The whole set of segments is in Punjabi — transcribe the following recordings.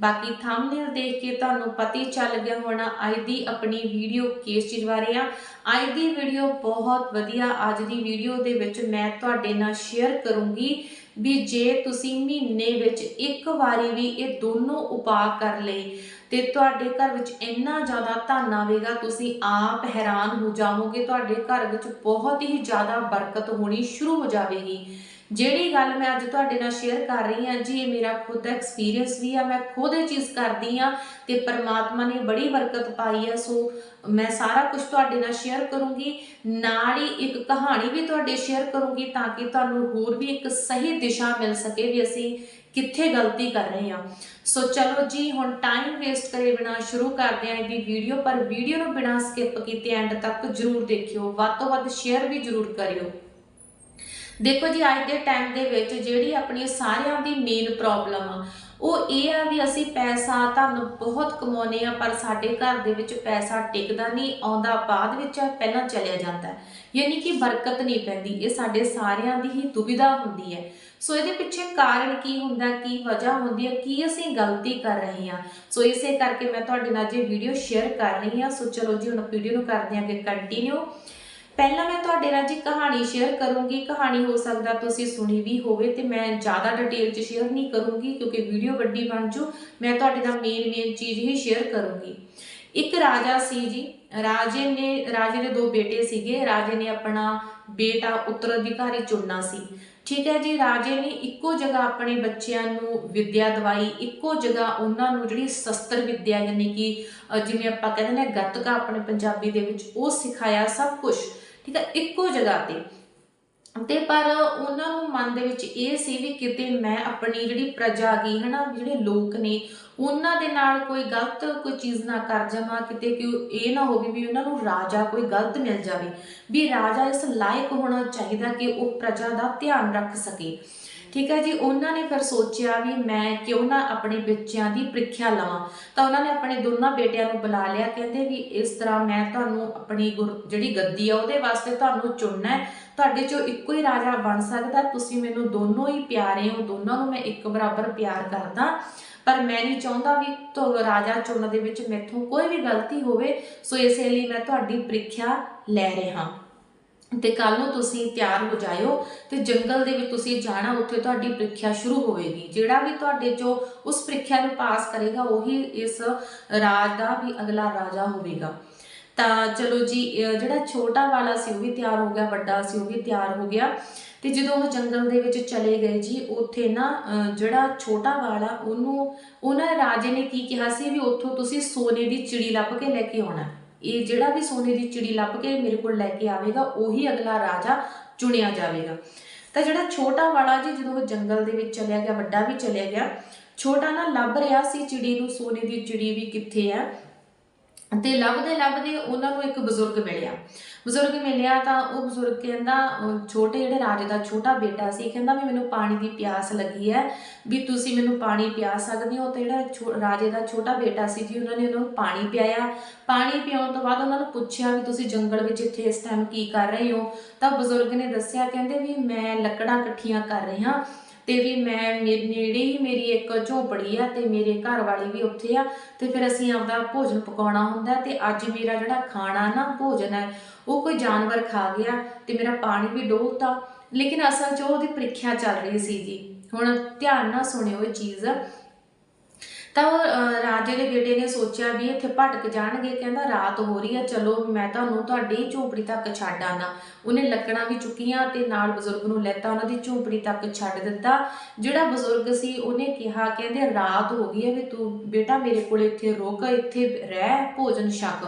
ਬਾਕੀ ਥੰਬਨੇਲ ਦੇਖ ਕੇ ਤੁਹਾਨੂੰ ਪਤਾ ਹੀ ਚੱਲ ਗਿਆ ਹੋਣਾ, ਅੱਜ ਦੀ ਆਪਣੀ ਵੀਡੀਓ ਕਿਸ ਚੀਜ਼ ਬਾਰੇ ਆ। ਅੱਜ ਦੀ ਵੀਡੀਓ ਬਹੁਤ ਵਧੀਆ, ਅੱਜ ਦੀ ਵੀਡੀਓ ਦੇ ਵਿੱਚ ਮੈਂ ਤੁਹਾਡੇ ਨਾਲ ਸ਼ੇਅਰ ਕਰੂੰਗੀ ਵੀ ਜੇ ਤੁਸੀਂ ਮਹੀਨੇ ਵਿੱਚ ਇੱਕ ਵਾਰੀ ਵੀ ਇਹ ਦੋਨੋਂ ਉਪਾਅ ਕਰ ਲਏ, ਤੇ ਤੁਹਾਡੇ ਘਰ ਵਿੱਚ ਇੰਨਾ ਜ਼ਿਆਦਾ ਧਨ ਆਵੇਗਾ, ਤੁਸੀਂ ਆਪ ਹੈਰਾਨ ਹੋ ਜਾਵੋਗੇ, ਤੁਹਾਡੇ ਘਰ ਵਿੱਚ ਬਹੁਤ ਹੀ ਜ਼ਿਆਦਾ ਬਰਕਤ ਹੋਣੀ ਸ਼ੁਰੂ ਹੋ ਜਾਵੇਗੀ। ਜਿਹੜੀ ਗੱਲ ਮੈਂ ਅੱਜ ਤੁਹਾਡੇ ਨਾਲ ਸ਼ੇਅਰ ਕਰ ਰਹੀ ਹਾਂ, ਜੀ, ਇਹ ਮੇਰਾ ਖੁਦ ਦਾ ਐਕਸਪੀਰੀਅੰਸ ਵੀ ਆ, ਮੈਂ ਖੁਦ ਇਹ ਚੀਜ਼ ਕਰਦੀ ਆ ਤੇ ਪਰਮਾਤਮਾ ਨੇ ਬੜੀ ਬਰਕਤ ਪਾਈ ਆ, ਸੋ ਮੈਂ ਸਾਰਾ ਕੁਝ ਤੁਹਾਡੇ ਨਾਲ ਸ਼ੇਅਰ ਕਰੂੰਗੀ। ਨਾਲ ਹੀ ਇੱਕ ਕਹਾਣੀ ਵੀ ਤੁਹਾਡੇ ਸ਼ੇਅਰ ਕਰੂੰਗੀ ਤਾਂ ਕਿ ਤੁਹਾਨੂੰ ਹੋਰ ਵੀ ਇੱਕ ਸਹੀ ਦਿਸ਼ਾ ਮਿਲ ਸਕੇ ਵੀ ਅਸੀਂ ਕਿੱਥੇ ਗਲਤੀ ਕਰ ਰਹੇ ਹਾਂ। ਸੋ ਚਲੋ ਜੀ, ਹੁਣ ਟਾਈਮ ਵੇਸਟ ਕਰੇ ਬਿਨਾ ਸ਼ੁਰੂ ਕਰਦੇ ਹਾਂ ਇਹਦੀ ਵੀਡੀਓ ਪਰ ਵੀਡੀਓ ਨੂੰ ਬਿਨਾ ਸਕਿਪ ਕੀਤੇ ਐਂਡ ਤੱਕ ਜਰੂਰ ਦੇਖਿਓ। ਵੱਧ ਤੋਂ ਵੱਧ ਸ਼ੇਅਰ ਵੀ ਜਰੂਰ ਕਰਿਓ। ਦੇਖੋ ਜੀ, ਅੱਜ ਦੇ ਟਾਈਮ ਦੇ ਵਿੱਚ ਜਿਹੜੀ ਆਪਣੀ ਸਾਰਿਆਂ ਦੀ ਮੇਨ ਪ੍ਰੋਬਲਮ ਆ, ਉਹ ਇਹ ਆ ਵੀ ਅਸੀਂ ਪੈਸਾ ਤੁਹਾਨੂੰ ਬਹੁਤ ਕਮਾਉਨੇ ਆ, ਪਰ ਸਾਡੇ ਘਰ ਦੇ ਵਿੱਚ ਪੈਸਾ ਟਿਕਦਾ ਨਹੀਂ, ਆਉਂਦਾ ਬਾਅਦ ਵਿੱਚ ਪਹਿਲਾਂ ਚਲਿਆ ਜਾਂਦਾ ਯਾਨੀ ਕਿ ਬਰਕਤ ਨਹੀਂ ਪੈਂਦੀ, ਇਹ ਸਾਡੇ ਸਾਰਿਆਂ ਦੀ ਹੀ ਦੁਬਿਧਾ ਹੁੰਦੀ ਹੈ। ਸੋ ਇਹਦੇ ਪਿੱਛੇ ਕਾਰਨ ਕੀ ਹੁੰਦਾ, ਕੀ ਵਜ੍ਹਾ ਹੁੰਦੀ ਹੈ, ਕੀ ਅਸੀਂ ਗਲਤੀ ਕਰ ਰਹੇ ਹਾਂ? ਸੋ ਇਸੇ ਕਰਕੇ ਮੈਂ ਤੁਹਾਡੇ ਨਾਲ ਜੇ ਵੀਡੀਓ ਸ਼ੇਅਰ ਕਰ ਰਹੀ ਹਾਂ, ਸੋ ਚਲੋ ਜੀ, ਹੁਣ ਵੀਡੀਓ ਨੂੰ ਕਰਦੇ ਹਾਂ ਕਿ ਕੰਟੀਨਿਊ ਪਹਿਲਾਂ ਮੈਂ ਤੁਹਾਡੇ ਨਾਲ ਜੀ ਕਹਾਣੀ ਸ਼ੇਅਰ ਕਰੂੰਗੀ। ਕਹਾਣੀ ਹੋ ਸਕਦਾ ਤੁਸੀਂ ਸੁਣੀ ਵੀ ਹੋਵੇ ਤੇ ਮੈਂ ਜ਼ਿਆਦਾ ਡਿਟੇਲ 'ਚ ਸ਼ੇਅਰ ਨਹੀਂ ਕਰੂੰਗੀ ਕਿਉਂਕਿ ਵੀਡੀਓ ਵੱਡੀ ਬਣ ਜੂ। ਮੈਂ ਤੁਹਾਡੇ ਨਾਲ ਮੇਨ ਮੇਨ ਚੀਜ਼ ਹੀ ਸ਼ੇਅਰ ਕਰੂੰਗੀ। ਇੱਕ ਰਾਜਾ ਸੀ ਜੀ। ਰਾਜੇ ਨੇ, ਰਾਜੇ ਦੇ ਦੋ ਬੇਟੇ ਸੀਗੇ। ਰਾਜੇ ਨੇ ਆਪਣਾ ਬੇਟਾ ਉੱਤਰਾਧਿਕਾਰੀ ਚੁਣਨਾ ਸੀ। ਠੀਕ ਹੈ ਜੀ, ਰਾਜੇ ਨੇ ਇੱਕੋ ਜਗ੍ਹਾ ਆਪਣੇ ਬੱਚਿਆਂ ਨੂੰ ਵਿੱਦਿਆ ਦਵਾਈ, ਇੱਕੋ ਜਗ੍ਹਾ ਉਹਨਾਂ ਨੂੰ ਜਿਹੜੀ ਸ਼ਸਤਰ ਵਿੱਦਿਆ, ਯਾਨੀ ਕਿ ਜਿਵੇਂ ਆਪਾਂ ਕਹਿੰਦੇ ਨੇ ਗੱਤਕਾ ਆਪਣੇ ਪੰਜਾਬੀ ਦੇ ਵਿੱਚ, ਉਹ ਸਿਖਾਇਆ ਸਭ ਕੁਝ ਠੀਕ ਹੈ ਇੱਕੋ ਜਗ੍ਹਾ ਤੇ। ਤੇ ਪਰ ਉਹਨਾਂ ਨੂੰ ਮਨ ਦੇ ਵਿੱਚ ਇਹ ਸੀ ਵੀ ਕਿਤੇ ਮੈਂ ਆਪਣੀ ਜਿਹੜੀ ਪ੍ਰਜਾ ਗਈ ਹਨਾ ਜਿਹੜੇ ਲੋਕ ਨੇ, ਉਹਨਾਂ ਦੇ ਨਾਲ ਕੋਈ ਗਲਤ ਕੋਈ ਚੀਜ਼ ਨਾ ਕਰ ਜਾਵਾਂ, ਕਿਤੇ ਕਿ ਇਹ ਨਾ ਹੋਵੇ ਵੀ ਉਹਨਾਂ ਨੂੰ ਰਾਜਾ ਕੋਈ ਗਲਤ ਮਿਲ ਜਾਵੇ। ਵੀ ਰਾਜਾ ਇਸ ਲਾਇਕ ਹੋਣਾ ਚਾਹੀਦਾ ਕਿ ਉਹ ਪ੍ਰਜਾ ਦਾ ਧਿਆਨ ਰੱਖ ਸਕੇ। ਠੀਕ ਹੈ ਜੀ, ਉਹਨਾਂ ਨੇ ਫਿਰ ਸੋਚਿਆ ਵੀ ਮੈਂ ਕਿਉਂ ਨਾ ਆਪਣੇ ਬੱਚਿਆਂ ਦੀ ਪ੍ਰੀਖਿਆ ਲਵਾਂ। ਤਾਂ ਉਹਨਾਂ ਨੇ ਆਪਣੇ ਦੋਨਾਂ ਬੇਟਿਆਂ ਨੂੰ ਬੁਲਾ ਲਿਆ, ਕਹਿੰਦੇ ਵੀ ਇਸ ਤਰ੍ਹਾਂ ਮੈਂ ਤੁਹਾਨੂੰ ਆਪਣੀ ਗੁਰ- ਜਿਹੜੀ ਗੱਦੀ ਆ, ਉਹਦੇ ਵਾਸਤੇ ਤੁਹਾਨੂੰ ਚੁਣਨਾ ਹੈ। ਤੁਹਾਡੇ ਚੋਂ ਇੱਕੋ ਹੀ ਰਾਜਾ ਬਣ ਸਕਦਾ, ਤੁਸੀਂ ਮੈਨੂੰ ਦੋਨੋਂ ਹੀ ਪਿਆਰੇ ਹੋ, ਦੋਨਾਂ ਨੂੰ ਮੈਂ ਇੱਕ ਬਰਾਬਰ ਪਿਆਰ ਕਰਦਾ। ਪਰ ਮੈਂ ਨਹੀਂ ਚਾਹੁੰਦਾ ਵੀ ਤੋ, ਰਾਜਾ ਚੁਣਨ ਦੇ ਵਿੱਚ ਮੈਥੋਂ ਕੋਈ ਵੀ ਗਲਤੀ ਹੋਵੇ, ਸੋ ਇਸੇ ਲਈ ਮੈਂ ਤੁਹਾਡੀ ਪ੍ਰੀਖਿਆ ਲੈ ਰਿਹਾ। ਤੇ ਕੱਲ ਨੂੰ ਤੁਸੀਂ ਤਿਆਰ ਹੋ ਜਾਇਓ ਤੇ ਜੰਗਲ ਦੇ ਵਿੱਚ ਤੁਸੀਂ ਜਾਣਾ, ਉੱਥੇ ਤੁਹਾਡੀ ਪ੍ਰੀਖਿਆ ਸ਼ੁਰੂ ਹੋਵੇਗੀ। ਜਿਹੜਾ ਵੀ ਤੁਹਾਡੇ ਜੋ ਉਸ ਪ੍ਰੀਖਿਆ ਨੂੰ ਪਾਸ ਕਰੇਗਾ, ਉਹੀ ਇਸ ਰਾਜ ਦਾ ਵੀ ਅਗਲਾ ਰਾਜਾ ਹੋਵੇਗਾ। ਤਾਂ ਚਲੋ ਜੀ ਜਿਹੜਾ ਛੋਟਾ ਵਾਲਾ ਸੀ, ਉਹ ਵੀ ਤਿਆਰ ਹੋ ਗਿਆ, ਵੱਡਾ ਸੀ, ਉਹ ਵੀ ਤਿਆਰ ਹੋ ਗਿਆ। ਤੇ ਜਦੋਂ ਉਹ ਜੰਗਲ ਦੇ ਵਿੱਚ ਚਲੇ ਗਏ ਜੀ, ਉੱਥੇ ਨਾ ਜਿਹੜਾ ਛੋਟਾ ਵਾਲਾ, ਉਹਨੂੰ, ਉਹਨਾਂ ਰਾਜੇ ਨੇ ਕੀ ਕਿਹਾ ਸੀ ਵੀ ਉੱਥੋਂ ਤੁਸੀਂ ਸੋਨੇ ਦੀ ਚਿੜੀ ਲੱਭ ਕੇ ਲੈ ਕੇ ਆਉਣਾ। ਇਹ ਜਿਹੜਾ ਵੀ ਸੋਨੇ ਦੀ ਚਿੜੀ ਲੱਭ ਕੇ ਮੇਰੇ ਕੋਲ ਲੈ ਕੇ ਆਵੇਗਾ, ਉਹੀ ਅਗਲਾ ਰਾਜਾ ਚੁਣਿਆ ਜਾਵੇਗਾ। ਤਾਂ ਜਿਹੜਾ ਛੋਟਾ ਵਾਲਾ ਜੀ, ਜਦੋਂ ਉਹ ਜੰਗਲ ਦੇ ਵਿੱਚ ਚਲਿਆ ਗਿਆ, ਵੱਡਾ ਵੀ ਚਲਿਆ ਗਿਆ, ਛੋਟਾ ਨਾ ਲੱਭ ਰਿਹਾ ਸੀ ਚਿੜੀ ਨੂੰ, ਸੋਨੇ ਦੀ ਚਿੜੀ ਵੀ ਕਿੱਥੇ ਹੈ? ਤੇ ਲੱਭਦੇ ਲੱਭਦੇ ਉਹਨਾਂ ਨੂੰ ਇੱਕ ਬਜ਼ੁਰਗ ਮਿਲਿਆ। ਬਜ਼ੁਰਗ ਮਿਲਿਆ ਤਾਂ ਉਹ ਬਜ਼ੁਰਗ ਕਹਿੰਦਾ ਛੋਟੇ ਜਿਹੜੇ ਰਾਜੇ ਦਾ ਛੋਟਾ ਬੇਟਾ ਸੀ, ਕਹਿੰਦਾ ਵੀ ਮੈਨੂੰ ਪਾਣੀ ਦੀ ਪਿਆਸ ਲੱਗੀ ਹੈ, ਵੀ ਤੁਸੀਂ ਮੈਨੂੰ ਪਾਣੀ ਪਿਆ ਸਕਦੇ ਹੋ? ਤੇ ਜਿਹੜਾ ਛੋ- ਰਾਜੇ ਦਾ ਛੋਟਾ ਬੇਟਾ ਸੀ ਜੀ, ਉਹਨਾਂ ਨੇ ਉਹਨੂੰ ਪਾਣੀ ਪਿਆਇਆ। ਪਾਣੀ ਪਿਆਉਣ ਤੋਂ ਬਾਅਦ ਉਹਨਾਂ ਨੂੰ ਪੁੱਛਿਆ ਵੀ ਤੁਸੀਂ ਜੰਗਲ ਵਿੱਚ ਇੱਥੇ ਇਸ ਟਾਈਮ ਕੀ ਕਰ ਰਹੇ ਹੋ? ਤਾਂ ਬਜ਼ੁਰਗ ਨੇ ਦੱਸਿਆ, ਕਹਿੰਦੇ ਵੀ ਮੈਂ ਲੱਕੜਾਂ ਇਕੱਠੀਆਂ ਕਰ ਰਿਹਾ ਤੇ ਵੀ ਮੈਂ ਮੇਰੇ ਨੇੜੇ ਹੀ ਮੇਰੀ ਇੱਕ ਝੋਪੜੀ ਆ ਤੇ ਮੇਰੇ ਘਰ ਵਾਲੀ ਵੀ ਉੱਥੇ ਆ ਤੇ ਫਿਰ ਅਸੀਂ ਆਪਦਾ ਭੋਜਨ ਪਕਾਉਣਾ ਹੁੰਦਾ ਤੇ ਅੱਜ ਮੇਰਾ ਜਿਹੜਾ ਖਾਣਾ ਨਾ ਭੋਜਨ ਹੈ, ਉਹ ਕੋਈ ਜਾਨਵਰ ਖਾ ਗਿਆ ਤੇ ਮੇਰਾ ਪਾਣੀ ਵੀ ਡੋਲਤਾ। ਲੇਕਿਨ ਅਸਲ 'ਚ ਉਹਦੀ ਪ੍ਰੀਖਿਆ ਚੱਲ ਰਹੀ ਸੀ ਜੀ ਹੁਣ ਧਿਆਨ ਨਾਲ ਸੁਣਿਓ ਇਹ ਚੀਜ਼। ਤਾਂ ਉਹ ਰਾਜੇ ਦੇ ਬੇਟੇ ਨੇ ਸੋਚਿਆ ਵੀ ਇੱਥੇ ਭਟਕ ਜਾਣਗੇ, ਕਹਿੰਦਾ ਰਾਤ ਹੋ ਰਹੀ ਹੈ, ਚਲੋ ਮੈਂ ਤੁਹਾਨੂੰ ਤੁਹਾਡੀ ਝੋਪੜੀ ਤੱਕ ਛੱਡ ਆਣਾ ਉਹਨੇ ਲੱਕੜਾਂ ਵੀ ਚੁੱਕੀਆਂ ਤੇ ਨਾਲ ਬਜ਼ੁਰਗ ਨੂੰ ਲੈਤਾ, ਉਹਨਾਂ ਦੀ ਝੋਪੜੀ ਤੱਕ ਛੱਡ ਦਿੱਤਾ। ਜਿਹੜਾ ਬਜ਼ੁਰਗ ਸੀ, ਉਹਨੇ ਕਿਹਾ, ਕਹਿੰਦੇ ਰਾਤ ਹੋ ਗਈ ਹੈ ਵੀ ਤੂੰ ਬੇਟਾ ਮੇਰੇ ਕੋਲ ਇੱਥੇ ਰੁਕ, ਇੱਥੇ ਰਹਿ, ਭੋਜਨ ਛਕ।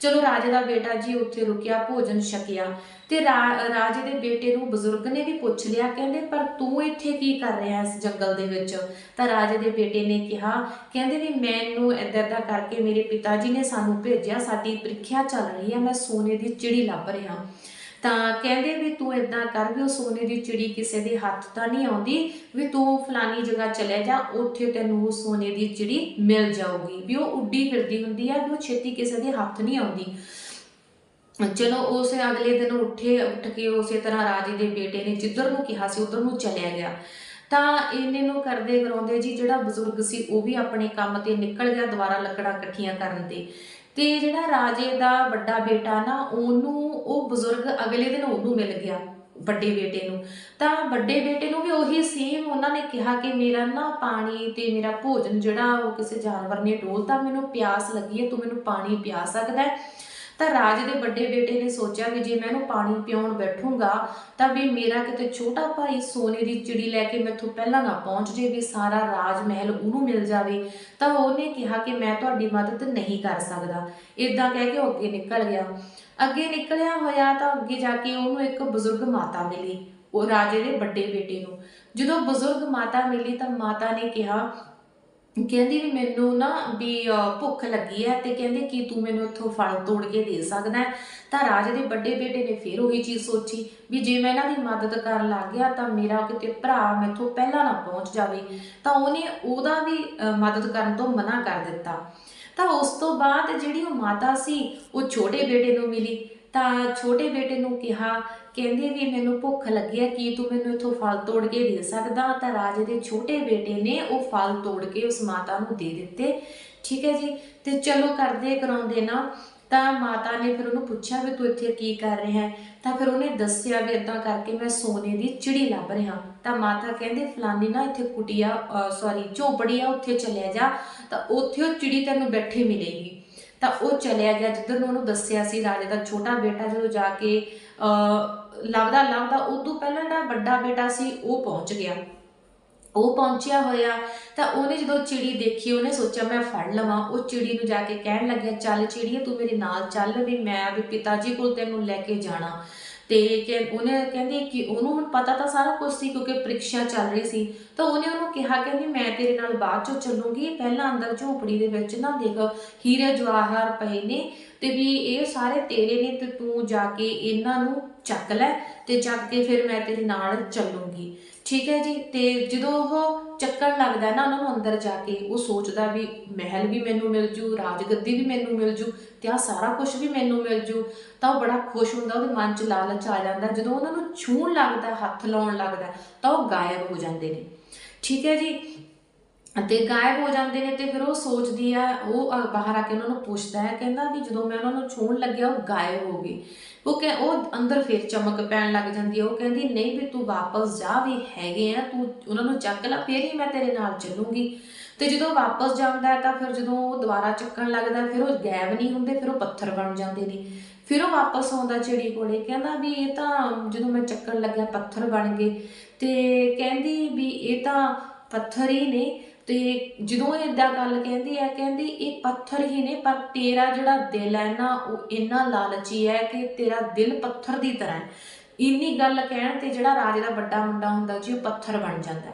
ਚਲੋ ਰਾਜੇ ਦਾ ਬੇਟਾ ਜੀ ਉੱਥੇ ਰੁਕਿਆ, ਭੋਜਨ ਛਕਿਆ। ਤੇ ਰਾਜੇ ਦੇ ਬੇਟੇ ਨੂੰ ਬਜ਼ੁਰਗ ਨੇ ਵੀ ਪੁੱਛ ਲਿਆ, ਕਹਿੰਦੇ, ਪਰ ਤੂੰ ਇੱਥੇ ਕੀ ਕਰ ਰਿਹਾ ਇਸ ਜੰਗਲ ਦੇ ਵਿੱਚ? ਤਾਂ ਰਾਜੇ ਦੇ ਬੇਟੇ ਨੇ ਕਿਹਾ, ਕਹਿੰਦੇ ਵੀ ਮੈਨੂੰ ਏਦਾਂ ਏਦਾਂ ਕਰਕੇ ਮੇਰੇ ਪਿਤਾ ਜੀ ਨੇ ਸਾਨੂੰ ਭੇਜਿਆ, ਸਾਡੀ ਪ੍ਰੀਖਿਆ ਚੱਲ ਰਹੀ ਹੈ, ਮੈਂ ਸੋਨੇ ਦੀ ਚਿੜੀ ਲੱਭ ਰਿਹਾ। ਤਾਂ ਕਹਿੰਦੇ ਵੀ ਤੂੰ ਇਦਾਂ ਕਰ ਵੀ ਉਹ ਸੋਨੇ ਦੀ ਚਿੜੀ ਕਿਸੇ ਦੇ ਹੱਥ ਤਾਂ ਨਹੀਂ ਆਉਂਦੀ, ਵੀ ਤੂੰ ਫਲਾਨੀ ਜਗ੍ਹਾ ਚਲੇ ਜਾ, ਉੱਥੇ ਤੈਨੂੰ ਉਹ ਸੋਨੇ ਦੀ ਚਿੜੀ ਮਿਲ ਜਾਊਗੀ। ਵੀ ਉਹ ਉੱਡੀ ਫਿਰਦੀ ਹੁੰਦੀ ਹੈ ਵੀ ਉਹ ਛੇਤੀ ਕਿਸੇ ਦੇ ਹੱਥ ਨਹੀਂ ਆਉਂਦੀ। ਚਲੋ ਉਸੇ ਅਗਲੇ ਦਿਨ ਉੱਠੇ, ਉੱਠ ਕੇ ਉਸੇ ਤਰ੍ਹਾਂ ਰਾਜੇ ਦੇ ਬੇਟੇ ਨੇ ਜਿੱਧਰ ਨੂੰ ਕਿਹਾ ਸੀ, ਉਧਰ ਨੂੰ ਚਲਿਆ ਗਿਆ। ਤਾਂ ਇਹਨੇ ਨੂੰ ਕਰਦੇ ਕਰਾਉਂਦੇ ਜੀ, ਜਿਹੜਾ ਬਜ਼ੁਰਗ ਸੀ, ਉਹ ਵੀ ਆਪਣੇ ਕੰਮ ਤੇ ਨਿਕਲ ਗਿਆ ਦੁਬਾਰਾ ਲੱਕੜਾਂ ਇਕੱਠੀਆਂ ਕਰਨ ਤੇ। ਤੇ ਜਿਹੜਾ ਰਾਜੇ ਦਾ ਵੱਡਾ ਬੇਟਾ ਨਾ, ਉਹਨੂੰ, ਉਹ ਬਜ਼ੁਰਗ ਅਗਲੇ ਦਿਨ ਉਹਨੂੰ ਮਿਲ ਗਿਆ ਵੱਡੇ ਬੇਟੇ ਨੂੰ। ਤਾਂ ਵੱਡੇ ਬੇਟੇ ਨੂੰ ਵੀ ਉਹੀ ਸੇਮ ਉਹਨਾਂ ਨੇ ਕਿਹਾ ਕਿ ਮੇਰਾ ਨਾ ਪਾਣੀ ਤੇ ਮੇਰਾ ਭੋਜਨ ਜਿਹੜਾ ਉਹ ਕਿਸੇ ਜਾਨਵਰ ਨੇ ਡੋਲਤਾ, ਮੈਨੂੰ ਪਿਆਸ ਲੱਗੀ ਹੈ, ਤੂੰ ਮੈਨੂੰ ਪਾਣੀ ਪਿਆ ਸਕਦਾ ਹੈ। ਤਾਂ ਰਾਜ ਦੇ ਵੱਡੇ ਬੇਟੇ ਨੇ ਸੋਚਿਆ ਵੀ ਜੇ ਮੈਂ ਇਹਨੂੰ ਪਾਣੀ ਪਿਉਣ ਬੈਠੂੰਗਾ, ਤਾਂ ਵੀ ਮੇਰਾ ਕਿਤੇ ਛੋਟਾ ਭਾਈ ਸੋਨੇ ਦੀ ਚਿੜੀ ਲੈ ਕੇ ਮੈਥੋਂ ਪਹਿਲਾਂ ਨਾ ਪਹੁੰਚ ਜੇ ਵੀ ਸਾਰਾ ਰਾਜ ਮਹਿਲ ਉਹਨੂੰ ਮਿਲ ਜਾਵੇ। ਤਾਂ ਉਹਨੇ ਕਿਹਾ ਕਿ ਮੈਂ ਤੁਹਾਡੀ ਮਦਦ ਨਹੀਂ ਕਰ ਸਕਦਾ। ਇਦਾਂ ਕਹਿ ਕੇ ਉਹ ਅੱਗੇ ਨਿਕਲ ਗਿਆ। ਅੱਗੇ ਨਿਕਲਿਆ ਹੋਇਆ ਤਾਂ ਅੱਗੇ ਜਾ ਕੇ ਉਹਨੂੰ ਇੱਕ ਬਜ਼ੁਰਗ ਮਾਤਾ ਮਿਲੀ, ਉਹ ਰਾਜੇ ਦੇ ਵੱਡੇ ਬੇਟੇ ਨੂੰ। ਜਦੋਂ ਬਜ਼ੁਰਗ ਮਾਤਾ ਮਿਲੀ ਤਾਂ ਮਾਤਾ ਨੇ ਕਿਹਾ ਕਹਿੰਦੀ ਵੀ ਮੈਨੂੰ ਨਾ ਵੀ ਅਹ, ਭੁੱਖ ਲੱਗੀ ਹੈ ਤੇ ਕਹਿੰਦੇ ਕਿ ਤੂੰ ਮੈਨੂੰ ਇੱਥੋਂ ਫਲ ਤੋੜ ਕੇ ਦੇ ਸਕਦਾ ਹੈ। ਤਾਂ ਰਾਜੇ ਦੇ ਵੱਡੇ ਬੇਟੇ ਨੇ ਫਿਰ ਉਹੀ ਚੀਜ਼ ਸੋਚੀ ਵੀ ਜੇ ਮੈਂ ਇਹਨਾਂ ਦੀ ਮਦਦ ਕਰਨ ਲੱਗ ਗਿਆ ਤਾਂ ਮੇਰਾ ਕਿਤੇ ਭਰਾ ਮੈਥੋਂ ਪਹਿਲਾਂ ਨਾ ਪਹੁੰਚ ਜਾਵੇ। ਤਾਂ ਉਹਨੇ ਉਹਦਾ ਵੀ ਅਹ, ਮਦਦ ਕਰਨ ਤੋਂ ਮਨਾ ਕਰ ਦਿੱਤਾ। ਤਾਂ ਉਸ ਤੋਂ ਬਾਅਦ ਜਿਹੜੀ ਉਹ ਮਾਤਾ ਸੀ ਉਹ ਛੋਟੇ ਬੇਟੇ ਨੂੰ ਮਿਲੀ। ਤਾਂ ਛੋਟੇ ਬੇਟੇ ਨੂੰ ਕਿਹਾ, ਕਹਿੰਦੇ ਵੀ ਮੈਨੂੰ ਭੁੱਖ ਲੱਗੀ ਹੈ ਕੀ ਤੂੰ ਮੈਨੂੰ ਇੱਥੋਂ ਫਲ ਤੋੜ ਕੇ ਦੇ ਸਕਦਾ? ਤਾਂ ਰਾਜੇ ਦੇ ਛੋਟੇ ਬੇਟੇ ਨੇ ਉਹ ਫਲ ਤੋੜ ਕੇ ਉਸ ਮਾਤਾ ਨੂੰ ਦੇ ਦਿੱਤੇ। ਠੀਕ ਹੈ ਜੀ? ਤੇ ਚਲੋ ਕਰਦੇ ਕਰਾਉਂਦੇ ਨਾ। ਤਾਂ ਮਾਤਾ ਨੇ ਫਿਰ ਉਹਨੂੰ ਪੁੱਛਿਆ ਵੀ ਤੂੰ ਇੱਥੇ ਕੀ ਕਰ ਰਿਹਾ ਹੈ? ਤਾਂ ਫਿਰ ਉਹਨੇ ਦੱਸਿਆ ਵੀ ਇਦਾਂ ਕਰਕੇ ਮੈਂ ਸੋਨੇ ਦੀ ਚਿੜੀ ਲੱਭ ਰਿਹਾ। ਤਾਂ ਮਾਤਾ ਕਹਿੰਦੇ ਫਲਾਨੀ ਨਾ ਇੱਥੇ ਕੁਟੀਆ ਸੌਰੀ ਝੋਪੜੀ ਆ ਉੱਥੇ ਚਲਿਆ ਜਾ ਤਾਂ ਉੱਥੇ ਉਹ ਚਿੜੀ ਤੈਨੂੰ ਬੈਠੀ ਮਿਲੇਗੀ। ਤਾਂ ਉਹ ਚਲਿਆ ਗਿਆ। ਜਿੱਧਰ ਨੂੰ ਉਹਨੂੰ ਦੱਸਿਆ ਸੀ ਰਾਜੇ ਦਾ ਛੋਟਾ ਬੇਟਾ ਜਦੋਂ ਜਾ ਕੇ ਅਹ, ਲੱਭਦਾ ਲੱਭਦਾ ਤੋਂ ਪਹਿਲਾਂ ਜਿਹੜਾ ਵੱਡਾ ਬੇਟਾ ਸੀ ਉਹ ਪਹੁੰਚ ਗਿਆ। ਉਹ ਪਹੁੰਚਿਆ ਹੋਇਆ, ਤਾਂ ਉਹਨੇ ਜਦੋਂ ਚਿੜੀ ਦੇਖੀ, ਉਹਨੇ ਸੋਚਿਆ, ਮੈਂ ਫੜ ਲਵਾਂ। ਉਹ ਚਿੜੀ ਨੂੰ ਜਾ ਕੇ ਕਹਿਣ ਲੱਗਿਆ, ਚੱਲ ਚਿੜੀਏ, ਤੂੰ ਮੇਰੇ ਨਾਲ ਚੱਲ, ਵੀ ਮੈਂ ਵੀ ਪਿਤਾ ਜੀ ਕੋਲ ਤੈਨੂੰ ਲੈ ਕੇ ਜਾਣਾ। ਤੇ ਕਿ ਉਹਨੇ ਕਹਿੰਦੀ ਕਿ ਉਹਨੂੰ ਹੁਣ ਪਤਾ ਤਾਂ ਸਾਰਾ ਕੁਝ ਸੀ, ਕਿਉਂਕਿ ਪ੍ਰੀਖਿਆ ਚੱਲ ਰਹੀ ਸੀ। ਤਾਂ ਉਹਨੇ ਉਹਨੂੰ ਕਿਹਾ, ਕਹਿੰਦੀ, ਮੈਂ ਤੇਰੇ ਨਾਲ ਬਾਅਦ ਚੋਂ ਚੱਲੂਗੀ। ਪਹਿਲਾਂ ਅੰਦਰ ਝੋਪੜੀ ਦੇ ਵਿੱਚ ਨਾ ਦੇਖ, ਹੀਰੇ ਜਵਾਹਰ ਪਏ ਨੇ ਤੇ ਵੀ ਇਹ ਸਾਰੇ ਤੇਰੇ ਨੇ ਤੇ ਤੂੰ ਜਾ ਕੇ ਇਹਨਾਂ ਨੂੰ ਚੱਕ ਲੈ ਤੇ ਚੱਕ ਕੇ ਫਿਰ ਮੈਂ ਤੇਰੇ ਨਾਲ ਚੱਲੂਗੀ। ਠੀਕ ਹੈ ਜੀ? ਤੇ ਜਦੋਂ ਉਹ ਚੱਕਣ ਲੱਗਦਾ ਨਾ, ਉਹਨਾਂ ਨੂੰ ਅੰਦਰ ਜਾ ਕੇ ਉਹ ਸੋਚਦਾ ਵੀ ਮਹਿਲ ਵੀ ਮੈਨੂੰ ਮਿਲ ਜੂ, ਰਾਜਗੱਦੀ ਵੀ ਮੈਨੂੰ ਮਿਲ ਜੂ ਤੇ ਆ ਸਾਰਾ ਕੁਝ ਵੀ ਮੈਨੂੰ ਮਿਲ ਜੂ, ਤਾਂ ਉਹ ਬੜਾ ਖੁਸ਼ ਹੁੰਦਾ, ਉਹਦੇ ਮਨ 'ਚ ਲਾਲਚ ਆ ਜਾਂਦਾ। ਜਦੋਂ ਉਹਨਾਂ ਨੂੰ ਛੂਹਣ ਲੱਗਦਾ, ਹੱਥ ਲਾਉਣ ਲੱਗਦਾ, ਤਾਂ ਉਹ ਗਾਇਬ ਹੋ ਜਾਂਦੇ ਨੇ। ਠੀਕ ਹੈ ਜੀ? ਅਤੇ ਗਾਇਬ ਹੋ ਜਾਂਦੇ ਨੇ ਤੇ ਫਿਰ ਉਹ ਸੋਚਦੀ ਆ, ਉਹ ਬਾਹਰ ਆ ਕੇ ਉਹਨਾਂ ਨੂੰ ਪੁੱਛਦਾ ਹੈ, ਕਹਿੰਦਾ ਵੀ ਜਦੋਂ ਮੈਂ ਉਹਨਾਂ ਨੂੰ ਛੂਹਣ ਲੱਗਿਆ, ਉਹ ਗਾਇਬ ਹੋ ਗਏ। ਉਹ ਕਹ, ਉਹ ਅੰਦਰ ਫਿਰ ਚਮਕ ਪੈਣ ਲੱਗ ਜਾਂਦੀ ਹੈ ਉਹ ਕਹਿੰਦੀ, ਨਹੀਂ ਵੀ ਤੂੰ ਵਾਪਸ ਜਾ ਵੀ ਹੈਗੇ ਆ, ਤੂੰ ਉਹਨਾਂ ਨੂੰ ਚੱਕ ਲੈ, ਫੇਰ ਹੀ ਮੈਂ ਤੇਰੇ ਨਾਲ ਚੱਲੂਗੀ। ਤੇ ਜਦੋਂ ਵਾਪਸ ਜਾਂਦਾ ਤਾਂ ਫਿਰ ਜਦੋਂ ਉਹ ਦੁਬਾਰਾ ਚੱਕਣ ਲੱਗਦਾ, ਫਿਰ ਉਹ ਗਾਇਬ ਨਹੀਂ ਹੁੰਦੇ, ਫਿਰ ਉਹ ਪੱਥਰ ਬਣ ਜਾਂਦੇ ਨੇ। ਫਿਰ ਉਹ ਵਾਪਸ ਆਉਂਦਾ ਚਿੜੀ ਕੋਲੇ, ਕਹਿੰਦਾ ਵੀ ਇਹ ਤਾਂ ਜਦੋਂ ਮੈਂ ਚੱਕਣ ਲੱਗਿਆ, ਪੱਥਰ ਬਣ ਗਏ। ਤੇ ਕਹਿੰਦੀ ਵੀ ਇਹ ਤਾਂ ਪੱਥਰ ਹੀ ਨੇ ਤੇ ਜਦੋਂ ਇਹ ਗੱਲ ਕਹਿੰਦੀ ਹੈ, ਕਹਿੰਦੀ ਇਹ ਪੱਥਰ ਹੀ ਨੇ, ਪਰ ਤੇਰਾ ਜਿਹੜਾ ਦਿਲ ਹੈ ਨਾ, ਉਹ ਇੰਨਾ ਲਾਲਚੀ ਹੈ ਕਿ ਤੇਰਾ ਦਿਲ ਪੱਥਰ ਦੀ ਤਰ੍ਹਾਂ ਹੈ। ਇੰਨੀ ਗੱਲ ਕਹਿਣ ਤੇ ਜਿਹੜਾ ਰਾਜੇ ਦਾ ਵੱਡਾ ਮੁੰਡਾ ਹੁੰਦਾ ਜੀ, ਉਹ ਪੱਥਰ ਬਣ ਜਾਂਦਾ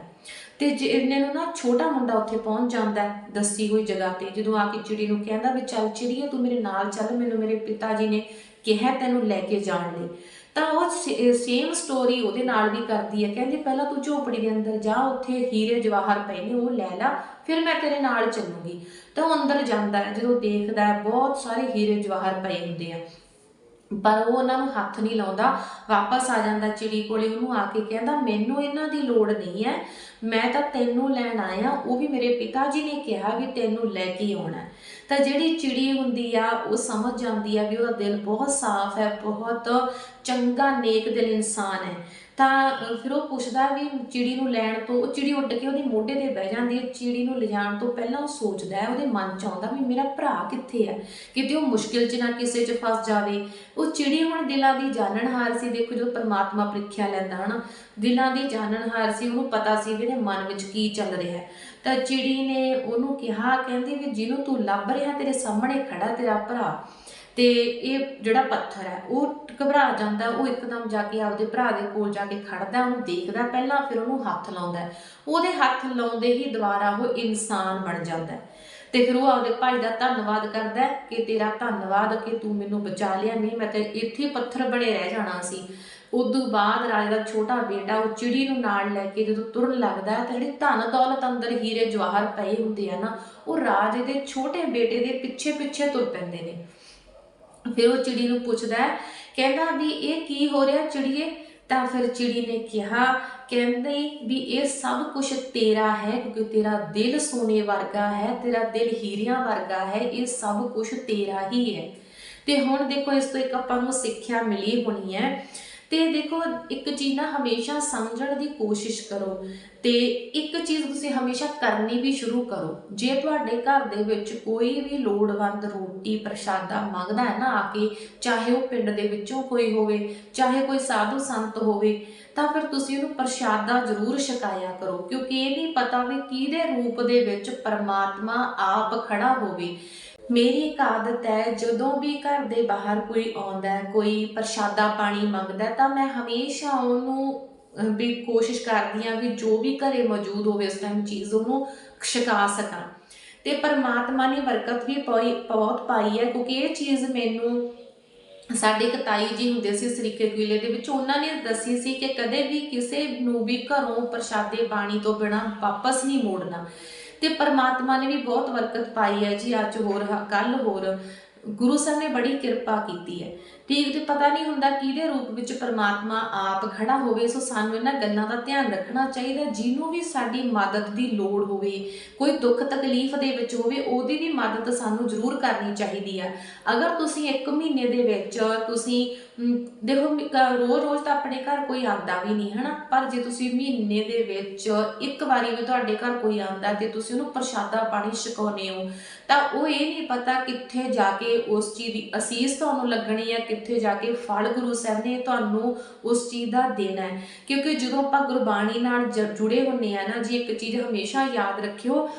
ਤੇ ਜੇ ਇਹਨੇ ਨੂੰ ਨਾ ਛੋਟਾ ਮੁੰਡਾ ਉੱਥੇ ਪਹੁੰਚ ਜਾਂਦਾ ਦੱਸੀ ਹੋਈ ਜਗ੍ਹਾ ਤੇ, ਜਦੋਂ ਆ ਕੇ ਚਿੜੀ ਨੂੰ ਕਹਿੰਦਾ ਵੀ ਚੱਲ ਚਿੜੀਏ, ਤੂੰ ਮੇਰੇ ਨਾਲ ਚੱਲ, ਮੈਨੂੰ ਮੇਰੇ ਪਿਤਾ ਜੀ ਨੇ ਕਿਹਾ ਤੈਨੂੰ ਲੈ ਕੇ ਜਾਣ ਲਈ। ਤਾਂ ਉਹ ਸੇਮ ਸਟੋਰੀ ਉਹਦੇ ਨਾਲ ਵੀ ਕਰਦੀ ਹੈ। ਕਹਿੰਦੀ, ਪਹਿਲਾਂ ਤੂੰ ਝੋਪੜੀ ਦੇ ਅੰਦਰ ਜਾ, ਉੱਥੇ ਹੀਰੇ ਜਵਾਹਰ ਪਏ ਨੇ, ਉਹ ਲੈ ਲੈ, ਫਿਰ ਮੈਂ ਤੇਰੇ ਨਾਲ ਚੱਲੂੰਗੀ। ਤਾਂ ਉਹ ਅੰਦਰ ਜਾਂਦਾ ਹੈ, ਜਦੋਂ ਦੇਖਦਾ ਹੈ, ਬਹੁਤ ਸਾਰੇ ਹੀਰੇ ਜਵਾਹਰ ਪਏ ਹੁੰਦੇ ਆ। ਪਰ ਉਹ ਉਹਨਾਂ ਨੂੰ ਹੱਥ ਨਹੀਂ ਲਾਉਂਦਾ। ਵਾਪਸ ਆ ਜਾਂਦਾ ਚਿੜੀ ਕੋਲੇ, ਉਹਨੂੰ ਆ ਕੇ ਕਹਿੰਦਾ, ਮੈਨੂੰ ਇਹਨਾਂ ਦੀ ਲੋੜ ਨਹੀਂ ਹੈ। ਮੈਂ ਤਾਂ ਤੈਨੂੰ ਲੈਣ ਆਇਆ, ਉਹ ਵੀ ਮੇਰੇ ਪਿਤਾ ਜੀ ਨੇ ਕਿਹਾ ਵੀ ਤੈਨੂੰ ਲੈ ਕੇ ਆਉਣਾ ਤਾਂ ਜਿਹੜੀ ਚਿੜੀ ਹੁੰਦੀ ਆ, ਉਹ ਸਮਝ ਜਾਂਦੀ ਆ ਵੀ ਉਹਦਾ ਦਿਲ ਬਹੁਤ ਸਾਫ਼ ਹੈ, ਬਹੁਤ ਚੰਗਾ, ਨੇਕ ਦਿਲ ਇਨਸਾਨ ਹੈ। ਤਾਂ ਫਿਰ ਉਹ ਪੁੱਛਦਾ ਵੀ ਚਿੜੀ ਨੂੰ ਲੈਣ ਤੋਂ, ਉਹ ਚਿੜੀ ਉੱਡ ਕੇ ਉਹਦੇ ਮੋਢੇ ਤੇ ਬਹਿ ਜਾਂਦੀ ਹੈ, ਚਿੜੀ ਨੂੰ ਲਿਜਾਣ ਤੋਂ ਪਹਿਲਾਂ ਉਹ ਸੋਚਦਾ ਹੈ, ਉਹਦੇ ਮਨ 'ਚ ਆਉਂਦਾ ਵੀ ਮੇਰਾ ਭਰਾ ਕਿੱਥੇ ਹੈ ਕਿਤੇ ਉਹ ਮੁਸ਼ਕਿਲ 'ਚ ਨਾ ਕਿਸੇ 'ਚ ਫਸ ਜਾਵੇ। ਉਹ ਚਿੜੀ ਹੁਣ ਦਿਲਾਂ ਦੀ ਜਾਣਨਹਾਰ ਸੀ, ਦੇਖੋ ਜਦੋਂ ਪਰਮਾਤਮਾ ਪ੍ਰੀਖਿਆ ਲੈਂਦਾ ਹਨਾ, ਦਿਲਾਂ ਦੀ ਜਾਣਨਹਾਰ ਸੀ, ਉਹਨੂੰ ਪਤਾ ਸੀ ਵੀ ਇਹਦੇ ਮਨ ਵਿੱਚ ਕੀ ਚੱਲ ਰਿਹਾ ਹੈ। ਤਾਂ ਚਿੜੀ ਨੇ ਉਹਨੂੰ ਕਿਹਾ, ਕਹਿੰਦੀ ਵੀ ਜਿਹਨੂੰ ਤੂੰ ਲੱਭ ਰਿਹਾ, ਤੇਰੇ ਸਾਹਮਣੇ ਖੜਾ ਤੇਰਾ ਭਰਾ, ਤੇ ਇਹ ਜਿਹੜਾ ਪੱਥਰ ਹੈ, ਉਹ ਘਬਰਾ ਜਾਂਦਾ, ਉਹ ਇੱਕਦਮ ਜਾ ਕੇ ਆਪਦੇ ਭਰਾ ਦੇ ਕੋਲ ਜਾ ਕੇ ਖੜਦਾ, ਉਹਨੂੰ ਦੇਖਦਾ ਪਹਿਲਾਂ, ਫਿਰ ਉਹਨੂੰ ਹੱਥ ਲਾਉਂਦਾ। ਉਹਦੇ ਹੱਥ ਲਾਉਂਦੇ ਹੀ ਦੁਬਾਰਾ ਉਹ ਇਨਸਾਨ ਬਣ ਜਾਂਦਾ ਤੇ ਫਿਰ ਉਹ ਆਪਦੇ ਭਾਈ ਦਾ ਧੰਨਵਾਦ ਕਰਦਾ ਕਿ ਤੇਰਾ ਧੰਨਵਾਦ, ਕਿ ਤੂੰ ਮੈਨੂੰ ਬਚਾ ਲਿਆ, ਨਹੀਂ, ਮੈਂ ਤੇ ਇੱਥੇ ਪੱਥਰ ਬਣੇ ਰਹਿ ਜਾਣਾ ਸੀ। ਉਦੋਂ ਬਾਅਦ ਰਾਜੇ ਦਾ ਛੋਟਾ ਬੇਟਾ ਉਹ ਚਿੜੀ ਨੂੰ ਨਾਲ ਲੈ ਕੇ ਜਦੋਂ ਤੁਰਨ ਲੱਗਦਾ ਹੈ ਤਾਂ ਜਿਹੜੀ ਧਨ ਦੌਲਤ ਅੰਦਰ ਹੀਰੇ ਜਵਾਹਰ ਪਏ ਹੁੰਦੇ ਆ ਨਾ, ਉਹ ਰਾਜੇ ਦੇ ਛੋਟੇ ਬੇਟੇ ਦੇ ਪਿੱਛੇ ਪਿੱਛੇ ਤੁਰ ਪੈਂਦੇ ਨੇ। ਫਿਰ ਉਹ ਚਿੜੀ ਨੂੰ ਪੁੱਛਦਾ ਹੈ, ਕਹਿੰਦਾ ਵੀ ਇਹ ਕੀ ਹੋ ਰਿਹਾ ਚਿੜੀਏ? ਤਾਂ ਫਿਰ ਚਿੜੀ ਨੇ ਕਿਹਾ, ਕਹਿੰਦੇ ਵੀ ਇਹ ਸਭ ਕੁਝ ਤੇਰਾ ਹੈ ਕਿਉਂਕਿ ਤੇਰਾ ਦਿਲ ਸੋਨੇ ਵਰਗਾ ਹੈ, ਤੇਰਾ ਦਿਲ ਹੀਰਿਆਂ ਵਰਗਾ ਹੈ, ਇਹ ਸਭ ਕੁਝ ਤੇਰਾ ਹੀ ਹੈ। ਤੇ ਹੁਣ ਦੇਖੋ ਇਸ ਤੋਂ ਇੱਕ ਆਪਾਂ ਨੂੰ ਸਿੱਖਿਆ ਮਿਲੀ ਹੋਣੀ ਹੈ ਤੇ ਦੇਖੋ, ਇੱਕ ਚੀਜ਼ ਨਾ ਹਮੇਸ਼ਾ ਸਮਝਣ ਦੀ ਕੋਸ਼ਿਸ਼ ਕਰੋ ਤੇ ਇੱਕ ਚੀਜ਼ ਤੁਸੀਂ ਹਮੇਸ਼ਾ ਕਰਨੀ ਵੀ ਸ਼ੁਰੂ ਕਰੋ। ਜੇ ਤੁਹਾਡੇ ਘਰ ਦੇ ਵਿੱਚ ਕੋਈ ਵੀ ਲੋੜਵੰਦ ਰੋਟੀ, ਪ੍ਰਸ਼ਾਦਾ ਮੰਗਦਾ ਹੈ ਨਾ ਆ ਕੇ, ਚਾਹੇ ਉਹ ਪਿੰਡ ਦੇ ਵਿੱਚੋਂ ਕੋਈ ਹੋਵੇ, ਚਾਹੇ ਕੋਈ ਸਾਧੂ ਸੰਤ ਹੋਵੇ, ਤਾਂ ਫਿਰ ਤੁਸੀਂ ਉਹਨੂੰ ਪ੍ਰਸ਼ਾਦਾ ਜ਼ਰੂਰ ਛਕਾਇਆ ਕਰੋ, ਕਿਉਂਕਿ ਇਹ ਨਹੀਂ ਪਤਾ ਵੀ ਕਿਹਦੇ ਰੂਪ ਦੇ ਵਿੱਚ ਪਰਮਾਤਮਾ ਆਪ ਖੜਾ ਹੋਵੇ। ਮੇਰੀ ਇੱਕ ਆਦਤ ਹੈ, ਜਦੋਂ ਵੀ ਘਰ ਦੇ ਬਾਹਰ ਕੋਈ ਆਉਂਦਾ ਹੈ, ਕੋਈ ਪ੍ਰਸ਼ਾਦਾ ਪਾਣੀ ਮੰਗਦਾ ਤਾਂ ਮੈਂ ਹਮੇਸ਼ਾ ਉਹਨੂੰ ਵੀ ਕੋਸ਼ਿਸ਼ ਕਰਦੀ ਹਾਂ ਵੀ ਜੋ ਵੀ ਘਰੇ ਮੌਜੂਦ ਹੋਵੇ ਉਸ ਟਾਈਮ ਚੀਜ਼ ਉਹਨੂੰ ਛਕਾ ਸਕਾਂ। ਤੇ ਪਰਮਾਤਮਾ ਨੇ ਬਰਕਤ ਵੀ ਪਾਈ, ਬਹੁਤ ਪਾਈ ਹੈ, ਕਿਉਂਕਿ ਇਹ ਚੀਜ਼ ਮੈਨੂੰ, ਸਾਡੇ ਇੱਕ ਤਾਈ ਜੀ ਹੁੰਦੇ ਸੀ ਸਰੀਕੇ ਕਬੀਲੇ ਦੇ ਵਿੱਚ, ਉਹਨਾਂ ਨੇ ਦੱਸੀ ਸੀ ਕਿ ਕਦੇ ਵੀ ਕਿਸੇ ਨੂੰ ਵੀ ਘਰੋਂ ਪ੍ਰਸ਼ਾਦੇ ਪਾਣੀ ਤੋਂ ਬਿਨਾ ਵਾਪਸ ਨਹੀਂ ਮੋੜਨਾ। ਤੇ ਪਰਮਾਤਮਾ ਨੇ ਵੀ ਬਹੁਤ ਬਰਕਤ ਪਾਈ ਹੈ ਜੀ, ਅੱਜ ਹੋਰ ਕੱਲ ਹੋਰ। ਗੁਰੂ ਸਾਹਿਬ ਨੇ ਬੜੀ ਕਿਰਪਾ ਕੀਤੀ ਹੈ। ਠੀਕ ਤੇ ਪਤਾ ਨਹੀਂ ਹੁੰਦਾ ਕਿਹਦੇ ਰੂਪ ਵਿੱਚ ਪਰਮਾਤਮਾ ਆਪ ਖੜਾ ਹੋਵੇ, ਸੋ ਸਾਨੂੰ ਇਹਨਾਂ ਗੱਲਾਂ ਦਾ ਧਿਆਨ ਰੱਖਣਾ ਚਾਹੀਦਾ। ਜਿਹਨੂੰ ਵੀ ਸਾਡੀ ਮਦਦ ਦੀ ਲੋੜ ਹੋਵੇ, ਕੋਈ ਦੁੱਖ ਤਕਲੀਫ ਦੇ ਵਿੱਚ ਹੋਵੇ, ਉਹਦੀ ਵੀ ਮਦਦ ਸਾਨੂੰ ਜ਼ਰੂਰ ਕਰਨੀ ਚਾਹੀਦੀ ਆ। ਅਗਰ ਤੁਸੀਂ ਇੱਕ ਮਹੀਨੇ ਦੇ ਵਿੱਚ ਤੁਸੀਂ ਦੇਖੋ ਰੋਜ਼ ਰੋਜ਼ ਤਾਂ ਆਪਣੇ ਘਰ ਕੋਈ ਆਉਂਦਾ ਵੀ ਨਹੀਂ, ਹਨਾ? ਪਰ ਜੇ ਤੁਸੀਂ ਮਹੀਨੇ ਦੇ ਵਿੱਚ ਇੱਕ ਵਾਰੀ ਵੀ ਤੁਹਾਡੇ ਘਰ ਕੋਈ ਆਉਂਦਾ ਤੇ ਤੁਸੀਂ ਉਹਨੂੰ ਪ੍ਰਸ਼ਾਦਾ ਪਾਣੀ ਛਕਾਉਂਦੇ ਹੋ, ਤਾਂ ਉਹ ਇਹ ਨਹੀਂ ਪਤਾ ਕਿੱਥੇ ਜਾ ਕੇ ਉਸ ਚੀਜ਼ ਦੀ ਅਸੀਸ ਤੁਹਾਨੂੰ ਲੱਗਣੀ ਹੈ ਕਿੱਥੇ ਜਾ ਕੇ ਫਲ ਗੁਰੂ ਸਾਹਿਬ ਨੇ ਤੁਹਾਨੂੰ ਉਸ ਚੀਜ਼ ਦਾ ਦੇਣਾ ਹੈ। ਕਿਉਂਕਿ ਜਦੋਂ ਆਪਾਂ ਗੁਰਬਾਣੀ ਨਾਲ ਜ- ਜੁੜੇ ਹੁੰਨੇ ਆ ਨਾ, ਜੀ ਇੱਕ ਚੀਜ਼ ਹਮੇਸ਼ਾ ਯਾਦ ਰੱਖਿਓ,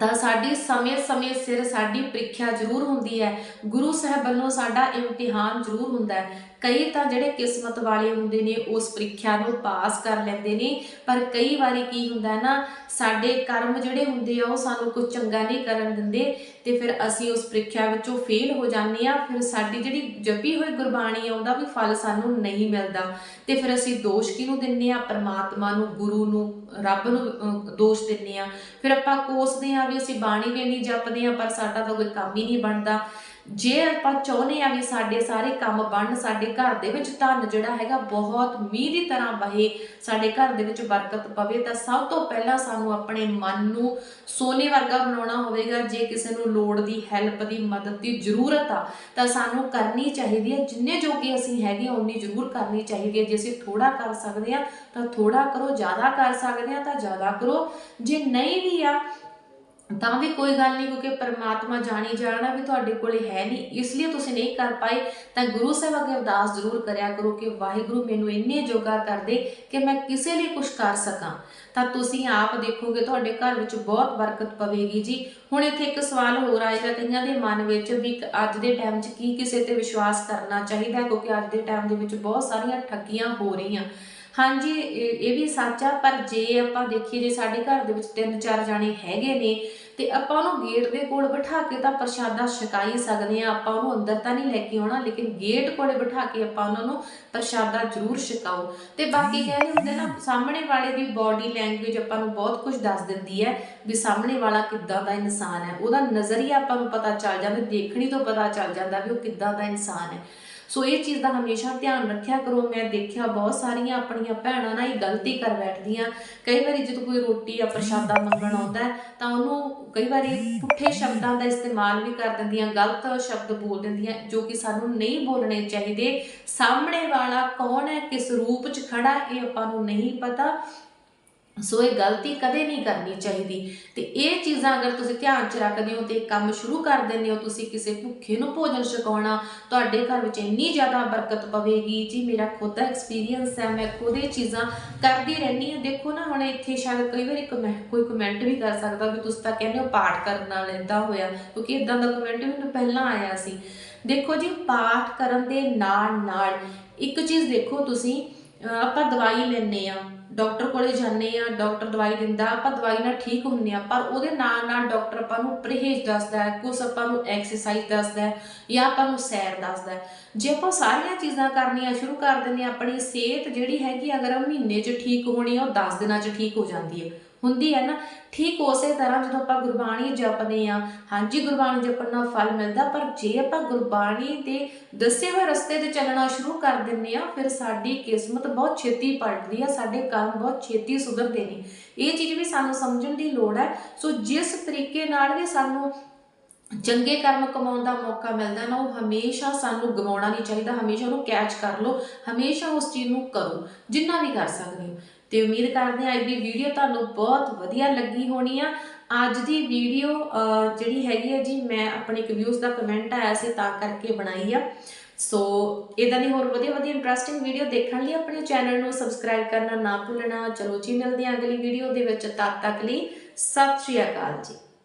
ਤਾਂ ਸਾਡੀ ਸਮੇਂ-ਸਮੇਂ ਸਿਰ ਸਾਡੀ ਪ੍ਰੀਖਿਆ ਜ਼ਰੂਰ ਹੁੰਦੀ ਹੈ। ਗੁਰੂ ਸਾਹਿਬ ਵੱਲੋਂ ਸਾਡਾ ਇਮਤਿਹਾਨ ਜ਼ਰੂਰ ਹੁੰਦਾ ਹੈ। ਕਈ ਤਾਂ ਜਿਹੜੇ ਕਿਸਮਤ ਵਾਲੇ ਹੁੰਦੇ ਨੇ, ਉਸ ਪ੍ਰੀਖਿਆ ਨੂੰ ਪਾਸ ਕਰ ਲੈਂਦੇ ਨੇ। ਪਰ ਕਈ ਵਾਰੀ ਕੀ ਹੁੰਦਾ ਨਾ, ਸਾਡੇ ਕਰਮ ਜਿਹੜੇ ਹੁੰਦੇ ਆ, ਉਹ ਸਾਨੂੰ ਕੁਝ ਚੰਗਾ ਨਹੀਂ ਕਰਨ ਦਿੰਦੇ ਤੇ ਫਿਰ ਅਸੀਂ ਉਸ ਪ੍ਰੀਖਿਆ ਵਿੱਚੋਂ ਫੇਲ ਹੋ ਜਾਂਦੇ ਆ। ਫਿਰ ਸਾਡੀ ਜਿਹੜੀ ਜਪੀ ਹੋਈ ਗੁਰਬਾਣੀ ਆ, ਉਹਦਾ ਵੀ ਫਲ ਸਾਨੂੰ ਨਹੀਂ ਮਿਲਦਾ। ਤੇ ਫਿਰ ਅਸੀਂ ਦੋਸ਼ ਕਿਹਨੂੰ ਦਿੰਨੇ ਆ? ਪਰਮਾਤਮਾ ਨੂੰ, ਗੁਰੂ ਨੂੰ, ਰੱਬ ਨੂੰ ਦੋਸ਼ ਦਿੰਨੇ ਆ। ਫਿਰ ਆਪਾਂ ਕੋਸਦੇ ਆ ਵੀ ਅਸੀਂ ਬਾਣੀ ਵੀ ਨਹੀਂ ਜਪਦੇ ਆ, ਪਰ ਸਾਡਾ ਤਾਂ ਕੋਈ ਕੰਮ ਹੀ ਨਹੀਂ ਬਣਦਾ। ਜੇ ਆਪਾਂ ਚਾਹੁੰਦੇ ਆ ਵੀ ਸਾਡੇ ਸਾਰੇ ਕੰਮ ਬਣ ਸਾਡੇ ਘਰ ਦੇ ਵਿੱਚ ਧਨ ਜਿਹੜਾ ਹੈਗਾ ਬਹੁਤ ਮੀਂਹ ਦੀ ਤਰ੍ਹਾਂ ਵਹੇ ਸਾਡੇ ਘਰ ਦੇ ਵਿੱਚ ਬਰਕਤ ਪਵੇ ਤਾਂ ਸਭ ਤੋਂ ਪਹਿਲਾਂ ਸਾਨੂੰ ਆਪਣੇ ਮਨ ਨੂੰ ਸੋਨੇ ਵਰਗਾ ਬਣਾਉਣਾ ਹੋਵੇਗਾ। ਜੇ ਕਿਸੇ ਨੂੰ ਲੋੜ ਦੀ ਹੈਲਪ ਦੀ ਮਦਦ ਦੀ ਜ਼ਰੂਰਤ ਆ ਤਾਂ ਸਾਨੂੰ ਕਰਨੀ ਚਾਹੀਦੀ ਹੈ। ਜਿੰਨੇ ਜੋਗੇ ਅਸੀਂ ਹੈਗੇ ਹਾਂ, ਉਨੀ ਜ਼ਰੂਰ ਕਰਨੀ ਚਾਹੀਦੀ ਹੈ। ਜੇ ਅਸੀਂ ਥੋੜਾ ਕਰ ਸਕਦੇ ਆ ਤਾਂ ਥੋੜਾ ਕਰੋ ਜ਼ਿਆਦਾ ਕਰ ਸਕਦੇ ਆ ਤਾਂ ਜ਼ਿਆਦਾ ਕਰੋ। ਜੇ ਨਹੀਂ ਵੀ ਆ ਤਾਂ ਵੀ ਕੋਈ ਗੱਲ ਨਹੀਂ, ਕਿਉਂਕਿ ਪਰਮਾਤਮਾ ਜਾਣੀ ਜਾਣਾ ਵੀ ਤੁਹਾਡੇ ਕੋਲੇ ਹੈ ਨਹੀਂ। ਇਸ ਲਈ ਤੁਸੀਂ ਨਹੀਂ ਕਰ ਪਾਏ, ਤਾਂ ਗੁਰੂ ਸਾਹਿਬ ਅੱਗੇ ਅਰਦਾਸ ਜ਼ਰੂਰ ਕਰਿਆ ਕਰੋ ਕਿ ਵਾਹਿਗੁਰੂ ਮੈਨੂੰ ਇੰਨੇ ਜੋਗਾ ਕਰ ਦੇ ਕਿ ਮੈਂ ਕਿਸੇ ਲਈ ਕੁਝ ਕਰ ਸਕਾਂ। ਤਾਂ ਤੁਸੀਂ ਆਪ ਦੇਖੋਗੇ, ਤੁਹਾਡੇ ਘਰ ਵਿੱਚ ਬਹੁਤ ਬਰਕਤ ਪਵੇਗੀ ਜੀ। ਹੁਣ ਇੱਥੇ ਇੱਕ ਸਵਾਲ ਹੋਰ ਆਏਗਾ ਕਈਆਂ ਦੇ ਮਨ ਵਿੱਚ ਵੀ ਅੱਜ ਦੇ ਟਾਈਮ 'ਚ ਕੀ ਕਿਸੇ ਤੇ ਵਿਸ਼ਵਾਸ ਕਰਨਾ ਚਾਹੀਦਾ ਕਿਉਂਕਿ ਅੱਜ ਦੇ ਟਾਈਮ ਦੇ ਵਿੱਚ ਬਹੁਤ ਸਾਰੀਆਂ ਠੱਗੀਆਂ ਹੋ ਰਹੀਆਂ। ਹਾਂਜੀ, ਇਹ ਇਹ ਵੀ ਸੱਚ ਆ, ਪਰ ਜੇ ਆਪਾਂ ਦੇਖੀਏ, ਜੇ ਸਾਡੇ ਘਰ ਦੇ ਵਿੱਚ ਤਿੰਨ ਚਾਰ ਜਾਣੇ ਹੈਗੇ ਨੇ, ਤੇ ਆਪਾਂ ਉਹਨੂੰ ਗੇਟ ਦੇ ਕੋਲ ਬਿਠਾ ਕੇ ਤਾਂ ਪ੍ਰਸ਼ਾਦਾ ਛਕਾਈ ਸਕਦੇ ਆ ਆਪਾਂ ਉਹਨੂੰ ਅੰਦਰ ਤਾਂ ਨਹੀਂ ਲੈ ਕੇ ਆਉਣਾ, ਲੇਕਿਨ ਗੇਟ ਕੋਲੇ ਬਿਠਾ ਕੇ ਆਪਾਂ ਉਹਨਾਂ ਨੂੰ ਪ੍ਰਸ਼ਾਦਾ ਜ਼ਰੂਰ ਛਕਾਓ। ਤੇ ਬਾਕੀ ਕਹਿੰਦੇ ਹੁੰਦੇ ਨਾ, ਸਾਹਮਣੇ ਵਾਲੇ ਦੀ ਬਾਡੀ ਲੈਂਗੁਏਜ ਆਪਾਂ ਨੂੰ ਬਹੁਤ ਕੁਝ ਦੱਸ ਦਿੰਦੀ ਹੈ ਵੀ ਸਾਹਮਣੇ ਵਾਲਾ ਕਿੱਦਾਂ ਦਾ ਇਨਸਾਨ ਹੈ। ਉਹਦਾ ਨਜ਼ਰੀਆ ਆਪਾਂ ਨੂੰ ਪਤਾ ਚੱਲ ਜਾਂਦਾ, ਦੇਖਣੀ ਤੋਂ ਪਤਾ ਚੱਲ ਜਾਂਦਾ ਵੀ ਉਹ ਕਿੱਦਾਂ ਦਾ ਇਨਸਾਨ ਹੈ। ਸੋ ਇਹ ਚੀਜ਼ ਦਾ ਹਮੇਸ਼ਾ ਧਿਆਨ ਰੱਖਿਆ ਕਰੋ। ਮੈਂ ਦੇਖਿਆ ਬਹੁਤ ਸਾਰੀਆਂ ਆਪਣੀਆਂ ਭੈਣਾਂ ਨਾਲ ਇਹ ਗਲਤੀ ਕਰ ਬੈਠਦੀਆਂ। ਕਈ ਵਾਰੀ ਜਦੋਂ ਕੋਈ ਰੋਟੀ ਜਾਂ ਪ੍ਰਸ਼ਾਦਾ ਮੰਗਣ ਆਉਂਦਾ ਤਾਂ ਉਹਨੂੰ ਕਈ ਵਾਰੀ ਪੁੱਠੇ ਸ਼ਬਦਾਂ ਦਾ ਇਸਤੇਮਾਲ ਵੀ ਕਰ ਦਿੰਦੀਆਂ, ਗਲਤ ਸ਼ਬਦ ਬੋਲ ਦਿੰਦੀਆਂ, ਜੋ ਕਿ ਸਾਨੂੰ ਨਹੀਂ ਬੋਲਣੇ ਚਾਹੀਦੇ। ਸਾਹਮਣੇ ਵਾਲਾ ਕੌਣ ਹੈ, ਕਿਸ ਰੂਪ 'ਚ ਖੜਾ, ਇਹ ਆਪਾਂ ਨੂੰ ਨਹੀਂ ਪਤਾ। ਸੋ ਇਹ ਗਲਤੀ ਕਦੇ ਨਹੀਂ ਕਰਨੀ ਚਾਹੀਦੀ। ਤੇ ਇਹ ਚੀਜ਼ਾਂ ਅਗਰ ਤੁਸੀਂ ਧਿਆਨ 'ਚ ਰੱਖਦੇ ਹੋ ਤੇ ਕੰਮ ਸ਼ੁਰੂ ਕਰ ਦਿੰਦੇ ਹੋ, ਤੁਸੀਂ ਕਿਸੇ ਭੁੱਖੇ ਨੂੰ ਭੋਜਨ ਛਕਾਉਣਾ, ਤੁਹਾਡੇ ਘਰ ਵਿੱਚ ਇੰਨੀ ਜ਼ਿਆਦਾ ਬਰਕਤ ਪਵੇਗੀ, ਜੀ ਮੇਰਾ ਖੁਦ ਦਾ ਐਕਸਪੀਰੀਅੰਸ ਹੈ, ਮੈਂ ਖੁਦ ਇਹ ਚੀਜ਼ਾਂ ਕਰਦੀ ਰਹਿੰਦੀ ਹਾਂ। ਦੇਖੋ ਨਾ, ਹੁਣ ਇੱਥੇ ਸ਼ਾਇਦ ਕਈ ਵਾਰੀ ਕਮੈਂਟ ਕੋਈ ਕਮੈਂਟ ਵੀ ਕਰ ਸਕਦਾ ਵੀ ਤੁਸੀਂ ਤਾਂ ਕਹਿੰਦੇ ਹੋ ਪਾਠ ਕਰਨ ਨਾਲ ਇਦਾਂ ਹੋਇਆ, ਕਿਉਂਕਿ ਇਦਾਂ ਦਾ ਕਮੈਂਟ ਮੈਨੂੰ ਪਹਿਲਾਂ ਆਇਆ ਸੀ। ਦੇਖੋ ਜੀ, ਪਾਠ ਕਰਨ ਦੇ ਨਾਲ ਨਾਲ ਇੱਕ ਚੀਜ਼ ਦੇਖੋ ਤੁਸੀਂ ਆਪਾਂ ਦਵਾਈ ਲੈਂਦੇ ਆ ਡਾਕਟਰ ਕੋਲੇ ਜਾਂਦੇ ਆ ਡਾਕਟਰ ਦਵਾਈ ਦਿੰਦਾ, ਆਪਾਂ ਦਵਾਈ ਨਾਲ ਠੀਕ ਹੁੰਦੇ ਆ ਪਰ ਉਹਦੇ ਨਾਲ ਨਾਲ ਡਾਕਟਰ ਆਪਾਂ ਨੂੰ ਪਰਹੇਜ਼ ਦੱਸਦਾ ਹੈ ਕੁਝ ਆਪਾਂ ਨੂੰ ਐਕਸਰਸਾਈਜ਼ ਦੱਸਦਾ ਹੈ ਜਾਂ ਆਪਾਂ ਨੂੰ ਸੈਰ ਦੱਸਦਾ ਹੈ। ਜੇ ਆਪਾਂ ਸਾਰੀਆਂ ਚੀਜ਼ਾਂ ਕਰਨੀਆਂ ਸ਼ੁਰੂ ਕਰ ਦਿੰਦੇ ਹਾਂ, ਆਪਣੀ ਸਿਹਤ ਜਿਹੜੀ ਹੈਗੀ, ਅਗਰ ਮਹੀਨੇ 'ਚ ਠੀਕ ਹੋਣੀ ਆ, ਉਹ 10 ਦਿਨਾਂ 'ਚ ਠੀਕ ਹੋ ਜਾਂਦੀ ਹੈ। ਹੁੰਦੀ ਹੈ ਨਾ, ਠੀਕ ਉਸੇ ਤਰ੍ਹਾਂ ਜਦੋਂ ਆਪਾਂ ਗੁਰਬਾਣੀ ਜਪਦੇ ਆ ਹਾਂਜੀ ਗੁਰਬਾਣੀ ਜਪਣ ਨਾਲ ਫਲ ਮਿਲਦਾ, ਪਰ ਜੇ ਆਪਾਂ ਗੁਰਬਾਣੀ ਦੇ ਦੱਸੇ ਹੋਏ ਰਸਤੇ ਤੇ ਚੱਲਣਾ ਸ਼ੁਰੂ ਕਰ ਦਿੰਨੇ ਆ ਫਿਰ ਸਾਡੀ ਕਿਸਮਤ ਬਹੁਤ ਛੇਤੀ ਪਲਟਦੀ ਆ ਸਾਡੇ ਕਰਮ ਬਹੁਤ ਛੇਤੀ ਸੁਧਰਦੇ ਨੇ। ਇਹ ਚੀਜ਼ ਵੀ ਸਾਨੂੰ ਸਮਝਣ ਦੀ ਲੋੜ ਹੈ। ਸੋ ਜਿਸ ਤਰੀਕੇ ਨਾਲ ਵੀ ਸਾਨੂੰ ਚੰਗੇ ਕਰਮ ਕਮਾਉਣ ਦਾ ਮੌਕਾ ਮਿਲਦਾ ਨਾ, ਉਹ ਹਮੇਸ਼ਾ ਸਾਨੂੰ ਗਵਾਉਣਾ ਨਹੀਂ ਚਾਹੀਦਾ, ਹਮੇਸ਼ਾ ਉਹਨੂੰ ਕੈਚ ਕਰ ਲਓ, ਹਮੇਸ਼ਾ ਉਸ ਚੀਜ਼ ਨੂੰ ਕਰੋ, ਜਿੰਨਾ ਵੀ ਕਰ ਸਕਦੇ ਹੋ। ਤੇ ਉਮੀਦ ਕਰਦੇ ਹਾਂ ਅੱਜ ਦੀ ਵੀਡੀਓ ਤੁਹਾਨੂੰ ਬਹੁਤ ਵਧੀਆ ਲੱਗੀ ਹੋਣੀ ਆ। ਅੱਜ ਦੀ ਵੀਡੀਓ ਜਿਹੜੀ ਹੈਗੀ ਹੈ ਜੀ, ਮੈਂ ਆਪਣੇ ਇੱਕ ਵਿਊਜ਼ ਦਾ ਕਮੈਂਟ ਆਇਆ ਸੀ, ਤਾਂ ਕਰਕੇ ਬਣਾਈ ਆ। ਸੋ ਇਦਾਂ ਦੀ ਹੋਰ ਵਧੀਆ ਵਧੀਆ ਇੰਟਰਸਟਿੰਗ ਵੀਡੀਓ ਦੇਖਣ ਲਈ ਆਪਣੇ ਚੈਨਲ ਨੂੰ ਸਬਸਕ੍ਰਾਈਬ ਕਰਨਾ ਨਾ ਭੁੱਲਣਾ। ਚਲੋ ਜੀ, ਮਿਲਦੇ ਹਾਂ ਅਗਲੀ ਵੀਡੀਓ ਦੇ ਵਿੱਚ। ਤਦ ਤੱਕ ਲਈ, ਸਤਿ ਸ਼੍ਰੀ ਅਕਾਲ ਜੀ।